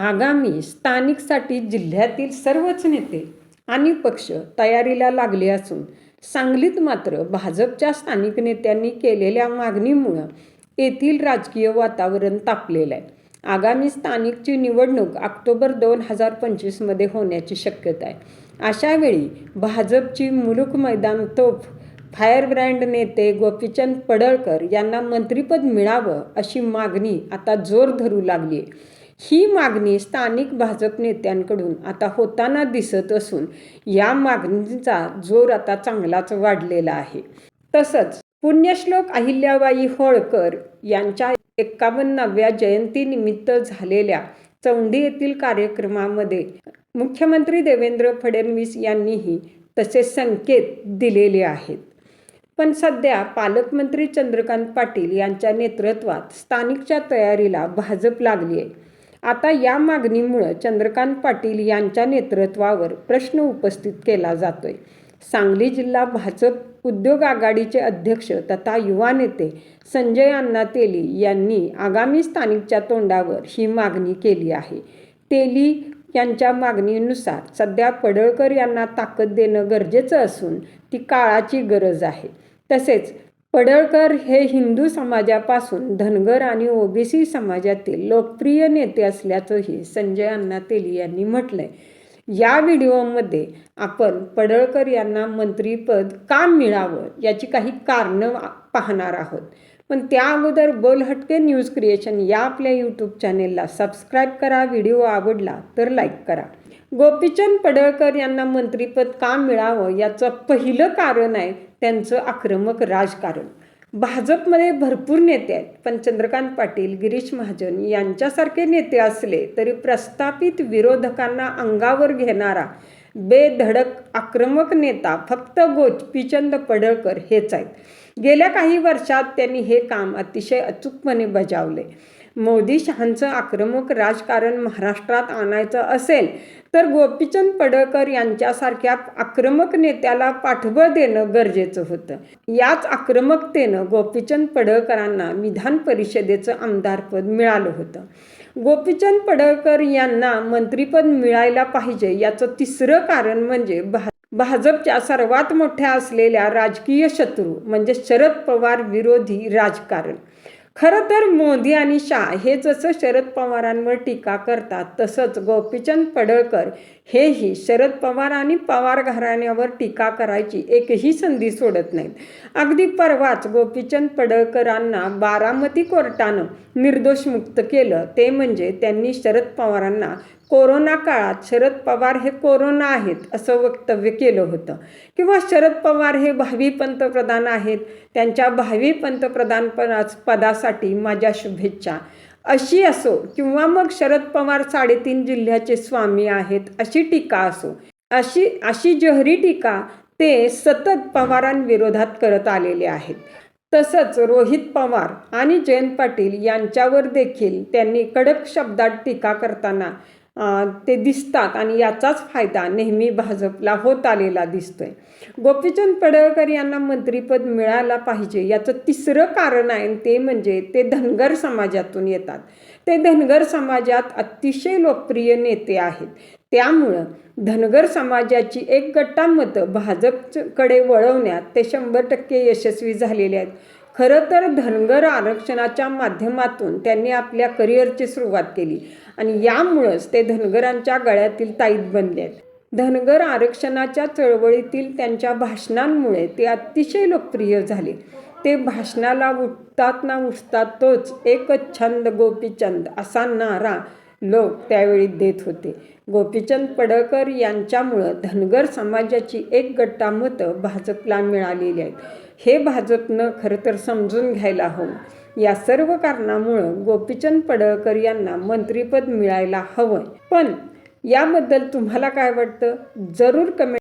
आगामी स्थानिकसाठी जिल्ह्यातील सर्वच नेते आणि पक्ष तयारीला लागले असून सांगलीत मात्र भाजपच्या स्थानिक नेत्यांनी केलेल्या मागणीमुळं येथील राजकीय वातावरण तापलेलं आहे. आगामी स्थानिकची निवडणूक ऑक्टोबर दोन हजार पंचवीसमध्ये होण्याची शक्यता आहे. अशावेळी भाजपची मुलुक मैदान तोफ फायरब्रँड नेते गोपीचंद पडळकर यांना मंत्रिपद मिळावं अशी मागणी आता जोर धरू लागली आहे. ही मागणी स्थानिक भाजप नेत्यांकडून आता होताना दिसत असून या मागणीचा जोर आता चांगलाच वाढलेला आहे. तसंच पुण्यश्लोक अहिल्याबाई होळकर यांच्या एक्कावन्नाव्या जयंतीनिमित्त झालेल्या चौंडी येथील कार्यक्रमामध्ये मुख्यमंत्री देवेंद्र फडणवीस यांनीही तसे संकेत दिलेले आहेत. पण सध्या पालकमंत्री चंद्रकांत पाटील यांच्या नेतृत्वात स्थानिकच्या तयारीला भाजप लागली आहे. आता या मागणीमुळं चंद्रकांत पाटील यांच्या नेतृत्वावर प्रश्न उपस्थित केला जातोय. सांगली जिल्हा भाजप उद्योग आघाडीचे अध्यक्ष तथा युवा नेते संजय अण्णा तेली यांनी आगामी स्थानिकच्या तोंडावर ही मागणी केली आहे. तेली यांच्या मागणीनुसार सध्या पडळकर यांना ताकद देणं गरजेचं असून ती काळाची गरज आहे. तसेच पडळकर हे हिंदू समाजापासून धनगर आणि ओबीसी समाजातील लोकप्रिय नेते असल्याचंही संजय अण्णा तेली यांनी म्हटलंय. या व्हिडिओमध्ये आपण पडळकर यांना मंत्रीपद का मिळावं याची काही कारणं पाहणार आहोत. पण त्या अगोदर बोल हटके न्यूज क्रिएशन या आपल्या यूट्यूब चॅनेलला सबस्क्राईब करा व्हिडिओ आवडला तर लाईक करा. गोपीचंद पडळकर यांना मंत्रीपद का मिळावं याचं पहिलं कारण आहे त्यांचं आक्रमक राजकारण. भाजपमध्ये भरपूर नेते आहेत. पण चंद्रकांत पाटील गिरीश महाजन यांच्यासारखे नेते असले तरी प्रस्थापित विरोधकांना अंगावर घेणारा बेधडक आक्रमक नेता फक्त गोपीचंद पडळकर हेच आहेत. गेल्या काही वर्षात त्यांनी हे काम अतिशय अचूकपणे बजावले. मोदी शहांचं आक्रमक राजकारण महाराष्ट्रात आणायचं असेल तर गोपीचंद पडळकर यांच्यासारख्या आक्रमक नेत्याला पाठबळ देणं गरजेचं होतं. याच आक्रमकतेनं गोपीचंद पडळकरांना विधान परिषदेचं आमदारपद मिळालं होतं. गोपीचंद पडळकर यांना मंत्रिपद मिळायला पाहिजे याचं तिसरं कारण म्हणजे भा भाजपच्या सर्वात मोठ्या असलेल्या राजकीय शत्रू म्हणजे शरद पवार विरोधी राजकारण. खरं तर मोदी आणि शाह हे जसं शरद पवारांवर टीका करतात तसंच गोपीचंद पडळकर हेही शरद पवार आणि पवार घराण्यावर टीका करायची एकही संधी सोडत नाहीत. अगदी परवाच गोपीचंद पडळकरांना बारामती कोर्टानं निर्दोष मुक्त केलं. ते म्हणजे त्यांनी शरद पवारांना कोरोना काळात शरद पवार हे कोरोना आहेत असं वक्तव्य केलं होतं. किंवा शरद पवार हे भावी पंतप्रधान आहेत त्यांच्या भावी पंतप्रधान पदासाठी माझ्या शुभेच्छा. अशी असो किंवा मग शरद पवार साडेतीन जिल्ह्याचे स्वामी आहेत अशी टीका असो. अशी अशी जहरी टीका ते सतत पवारांविरोधात करत आलेले आहेत. तसंच रोहित पवार आणि जयंत पाटील यांच्यावर देखील त्यांनी कडक शब्दात टीका करताना ते दिसतात आणि याचाच फायदा नेहमी भाजपला होत आलेला दिसतोय. गोपीचंद पडळकर यांना मंत्रीपद मिळायला पाहिजे याचं तिसरं कारण आहे ते म्हणजे ते धनगर समाजातून येतात. ते धनगर समाजात अतिशय लोकप्रिय नेते आहेत. त्यामुळं धनगर समाजाची एक गट्टा मतं भाजपकडे वळवण्यात ते शंभर टक्के यशस्वी झालेले आहेत. खरं तर धनगर आरक्षणाच्या माध्यमातून त्यांनी आपल्या करिअरची सुरुवात केली आणि यामुळंच ते धनगरांच्या गळ्यातील ताईत बनले आहेत. धनगर आरक्षणाच्या चळवळीतील त्यांच्या भाषणांमुळे ते अतिशय लोकप्रिय झाले. ते भाषणाला उठतात ना उठतात तोच एकच छंद गोपीचंद असा नारा लोक त्यावेळी देत होते. गोपीचंद पडळकर यांच्यामुळं धनगर समाजाची एक गट्टा मतं भाजपला मिळालेली आहेत. हे भाजपनं खरं तर समजून घ्यायला हवं. या सर्व कारणामुळं गोपीचंद पडळकर यांना मंत्रिपद मिळायला हवं पण याबद्दल तुम्हाला काय वाटतं? जरूर कमेंट